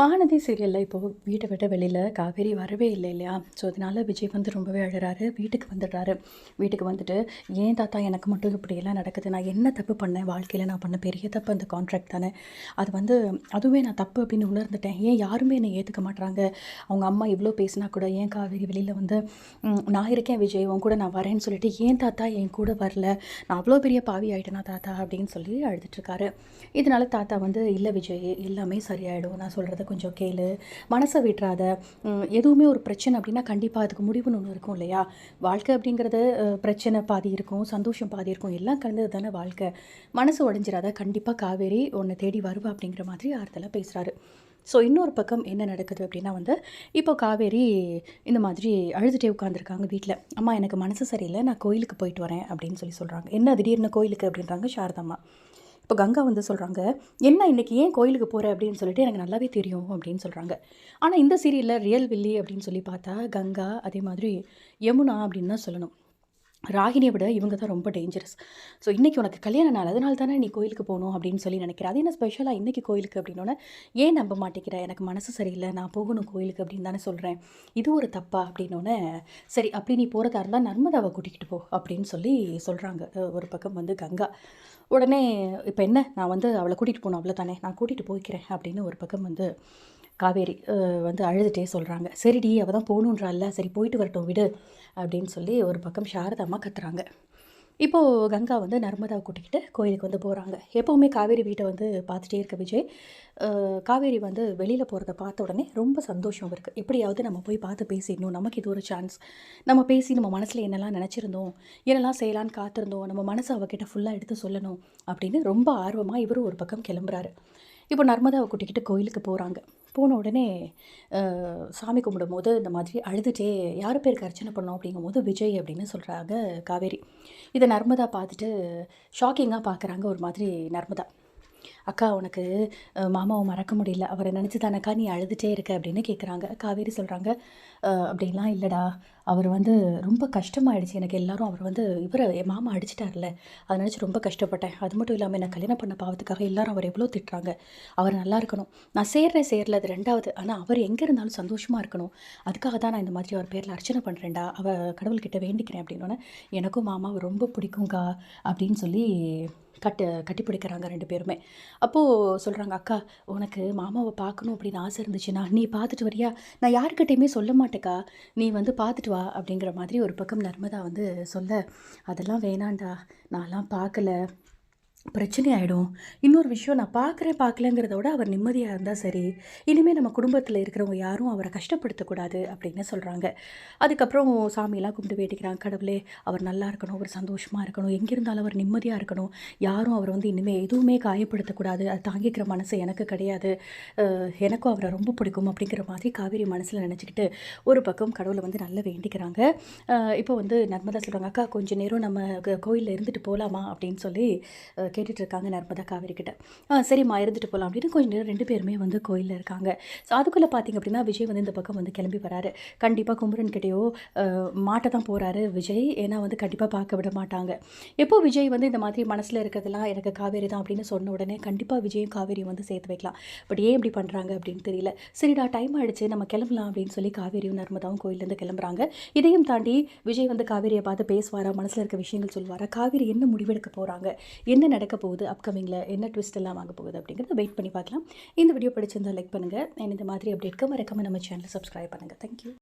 மகாநதி சீரியலில் இப்போது வீட்டை விட்டு வெளியில் காவேரி வரவே இல்லை இல்லையா? ஸோ அதனால விஜய் வந்து ரொம்பவே அழுறாரு. வீட்டுக்கு வந்துடுறாரு. வீட்டுக்கு வந்துட்டு ஏன் தாத்தா எனக்கு மட்டும் இப்படியெல்லாம் நடக்குது? நான் என்ன தப்பு பண்ணேன்? வாழ்க்கையில் நான் பண்ண பெரிய தப்பு அந்த கான்ட்ராக்ட் தானே? அது வந்து அதுவே நான் தப்பு அப்படின்னு உணர்ந்துட்டேன். ஏன் யாருமே என்னை ஏற்றுக்க மாட்றாங்க? அவங்க அம்மா இவ்வளோ பேசினா கூட ஏன் காவேரி வெளியில் வந்து நான் இருக்கேன் விஜய் உன் கூட நான் வரேன்னு சொல்லிட்டு ஏன் தாத்தா என் கூட வரல? நான் அவ்வளோ பெரிய பாவி ஆகிட்டேனா தாத்தா? அப்படின்னு சொல்லி அழுதுட்டுருக்காரு இதனால தாத்தா வந்து இல்லை விஜய் எல்லாமே சரியாயிடும். நான் சொல்கிறத கொஞ்சம் கேளு. மனசை விட்டுறாத. எதுவுமே ஒரு பிரச்சனை அப்படின்னா கண்டிப்பாக அதுக்கு முடிவுன்னு ஒன்று இருக்கும் இல்லையா? வாழ்க்கை அப்படிங்கிறது பிரச்சனை பாதி இருக்கும் சந்தோஷம் பாதி இருக்கும். எல்லாம் கலந்தது தானே வாழ்க்கை. மனசு உடஞ்சிடாத கண்டிப்பாக காவேரி உன்னை தேடி வருவா அப்படிங்கிற மாதிரி ஆறுதலாக பேசுகிறாரு ஸோ இன்னொரு பக்கம் என்ன நடக்குது அப்படின்னா வந்து இப்போ காவேரி இந்த மாதிரி அழுதுகிட்டே உட்காந்துருக்காங்க வீட்டில் அம்மா எனக்கு மனசு சரியில்லை. நான் கோயிலுக்கு போயிட்டு வரேன் அப்படின்னு சொல்லி சொல்கிறாங்க என்ன திடீர்னு கோயிலுக்கு? அப்படின்றாங்க சாரதம்மா இப்போ கங்கா வந்து சொல்கிறாங்க என்ன இன்னைக்கு ஏன் கோயிலுக்கு போகிற அப்படின்னு சொல்லிட்டு எனக்கு நல்லாவே தெரியும் அப்படின்னு சொல்கிறாங்க ஆனால் இந்த சீரியலில் ரியல் வில்லி அப்படின்னு சொல்லி பார்த்தா கங்கா அதே மாதிரி யமுனா அப்படின்னு தான் சொல்லணும். ராகினியை விட இவங்க தான் ரொம்ப டேஞ்சரஸ் ஸோ இன்றைக்கி உனக்கு கல்யாண நாள் அதனால தானே நீ கோயிலுக்கு போகணும் அப்படின்னு சொல்லி நினைக்கிறேன் அது என்ன ஸ்பெஷலாக இன்றைக்கி கோயிலுக்கு அப்படின்னோடனே ஏன் நம்ப மாட்டேங்கிற? எனக்கு மனசு சரியில்லை நான் போகணும் கோயிலுக்கு அப்படின்னு தானே சொல்கிறேன் இது ஒரு தப்பா அப்படின்னோடனே சரி அப்படி நீ போகிறதா இருந்தால் நர்மதாவை கூட்டிகிட்டு போ அப்படின்னு சொல்லி சொல்கிறாங்க ஒரு பக்கம் வந்து கங்கா. உடனே இப்போ என்ன? நான் வந்து அவளை கூட்டிகிட்டு போகணும் அவ்வளோ தானே நான் கூட்டிகிட்டு போய்க்கிறேன். அப்படின்னு ஒரு பக்கம் வந்து காவேரி வந்து அழுதுகிட்டே சொல்கிறாங்க சரிடி அவள் தான் போகணுன்றால சரி போயிட்டு வரட்டும் விடு அப்படின்னு சொல்லி ஒரு பக்கம் சாரதாம்மா கத்துறாங்க. இப்போது கங்கா வந்து நர்மதாவை கூட்டிக்கிட்டு கோயிலுக்கு வந்து போகிறாங்க எப்போவுமே காவேரி வீட்டை வந்து பார்த்துட்டே இருக்க விஜய். காவேரி வந்து வெளியில் போகிறத பார்த்த உடனே ரொம்ப சந்தோஷம் இருக்குது எப்படியாவது நம்ம போய் பார்த்து பேசிடணும். நமக்கு இது ஒரு சான்ஸ் நம்ம பேசி நம்ம மனசில் என்னெல்லாம் நினச்சிருந்தோம் என்னெல்லாம் செய்யலான்னு காத்திருந்தோம் நம்ம மனசை அவகிட்ட ஃபுல்லாக எடுத்து சொல்லணும் அப்படின்னு ரொம்ப ஆர்வமாக இவரும் ஒரு பக்கம் கிளம்புறாரு. இப்போ நர்மதாவை கூட்டிக்கிட்டு கோயிலுக்கு போகிறாங்க போன உடனே சாமி சாமி கும்பிடும்போது இந்த மாதிரி அழுதுகிட்டே யார் பேருக்கு அர்ச்சனை பண்ணோம்? அப்படிங்கும்போது விஜய் அப்படின்னு சொல்கிறாங்க காவேரி. இதை நர்மதா பார்த்துட்டு ஷாக்கிங்காக பார்க்குறாங்க ஒரு மாதிரி நர்மதா. அக்கா உனக்கு மாமாவை மறக்க முடியல. அவரை நினச்சி தானக்கா நீ அழுதுகிட்டே இருக்க? அப்படின்னு கேட்குறாங்க காவேரி சொல்கிறாங்க அப்படின்லாம் இல்லைடா. அவர் வந்து ரொம்ப கஷ்டமாயிடுச்சு. எனக்கு எல்லாரும் அவர் வந்து இவரை என் மாமா அடிச்சிட்டார்ல அதை நினச்சி ரொம்ப கஷ்டப்பட்டேன். அது மட்டும் இல்லாமல் நான் கல்யாணம் பண்ண பாவத்துக்காக எல்லாரும் அவர் எவ்வளோ திட்டுறாங்க. அவர் நல்லா இருக்கணும். நான் சேர்றேன் சேரல அது ரெண்டாவது. ஆனால் அவர் எங்கே இருந்தாலும் சந்தோஷமாக இருக்கணும். அதுக்காக தான் நான் இந்த மாதிரி அவர் பேரில் அர்ச்சனை பண்ணுறேன்டா அவ கடவுள்கிட்ட வேண்டிக்கிறேன் அப்படின்னோடனே எனக்கும் மாமாவை ரொம்ப பிடிக்குங்க்கா அப்படின்னு சொல்லி கட்டு கட்டி பிடிக்கிறாங்க ரெண்டு பேருமே. அப்போது சொல்கிறாங்க அக்கா உனக்கு மாமாவை பார்க்கணும் அப்படின்னு ஆசை இருந்துச்சுன்னா நீ பார்த்துட்டு வரியா? நான் யாருக்கிட்டையுமே சொல்ல மாட்டேக்கா. நீ வந்து பார்த்துட்டு வா. அப்படிங்கிற மாதிரி ஒரு பக்கம் நர்மதா வந்து சொல்ல அதெல்லாம் வேணாண்டா நான்லாம் பார்க்கல. பிரச்சனை ஆகிடும் இன்னொரு விஷயம் நான் பார்க்குறேன் பார்க்கலங்கிறத விட அவர் நிம்மதியாக இருந்தால் சரி. இனிமேல் நம்ம குடும்பத்தில் இருக்கிறவங்க யாரும் அவரை கஷ்டப்படுத்தக்கூடாது அப்படின்னு சொல்கிறாங்க அதுக்கப்புறம் சாமியெல்லாம் கும்பிட்டு வேண்டிக்கிறாங்க. கடவுளே அவர் நல்லா இருக்கணும் அவர் சந்தோஷமாக இருக்கணும். எங்கே இருந்தாலும் அவர் நிம்மதியாக இருக்கணும். யாரும் அவர் வந்து இனிமேல் எதுவுமே காயப்படுத்தக்கூடாது. அது தாங்கிக்கிற மனசு எனக்கு கிடையாது. எனக்கும் அவரை ரொம்ப பிடிக்கும் அப்படிங்கிற மாதிரி காவேரி மனசில் நினச்சிக்கிட்டு ஒரு பக்கம் கடவுளை வந்து நல்லா வேண்டிக்கிறாங்க. இப்போ வந்து நர்மதா சொல்கிறாங்க அக்கா கொஞ்ச நேரம் நம்ம கோயிலில் இருந்துட்டு போகலாமா அப்படின்னு சொல்லி கேட்டுட்டு இருக்காங்க நர்மதா காவேரி கிட்ட ஆ சரிம்மா இருந்துட்டு போகலாம் அப்படின்னு கொஞ்சம் நேரம் ரெண்டு பேருமே வந்து கோயிலில் இருக்காங்க. ஸோ அதுக்குள்ளே பார்த்தீங்க அப்படின்னா விஜய் வந்து இந்த பக்கம் வந்து கிளம்பி வராரு. கண்டிப்பாக குமரன் கிட்டேயோ மாட்ட தான் போகிறாரு விஜய். ஏன்னா வந்து கண்டிப்பாக பார்க்க விட மாட்டாங்க. எப்போ விஜய் வந்து இந்த மாதிரி மனசில் இருக்கிறதெல்லாம் எனக்கு காவேரி தான் அப்படின்னு சொன்ன உடனே கண்டிப்பாக விஜயும் காவேரியும் வந்து சேர்த்து வைக்கலாம். பட் ஏன் இப்படி பண்ணுறாங்க அப்படின்னு தெரியல. சரிடா டைம் ஆகிடுச்சு நம்ம கிளம்பலாம் அப்படின்னு சொல்லி காவேரியும் நர்மதாவும் கோயிலேருந்து கிளம்புறாங்க. இதையும் தாண்டி விஜய் வந்து காவேரியை பார்த்து பேசுவாரா மனசில் இருக்க விஷயங்கள் சொல்லுவாரா? காவேரி என்ன முடிவெடுக்க போகிறாங்க என்ன நடக்க போகுது அப்கமிங்கில் என்ன ட்விஸ்ட் எல்லாம் வாங்க போகுது அப்படிங்கிறத வெயிட் பண்ணி பார்க்கலாம். இந்த வீடியோ பிடிச்சிருந்தால் லைக் பண்ணுங்கள் இந்த மாதிரி அப்டேட்க்கு மறக்காமல் நம்ம சேனலை சப்ஸ்கிரைப் பண்ணுங்கள் தேங்க்யூ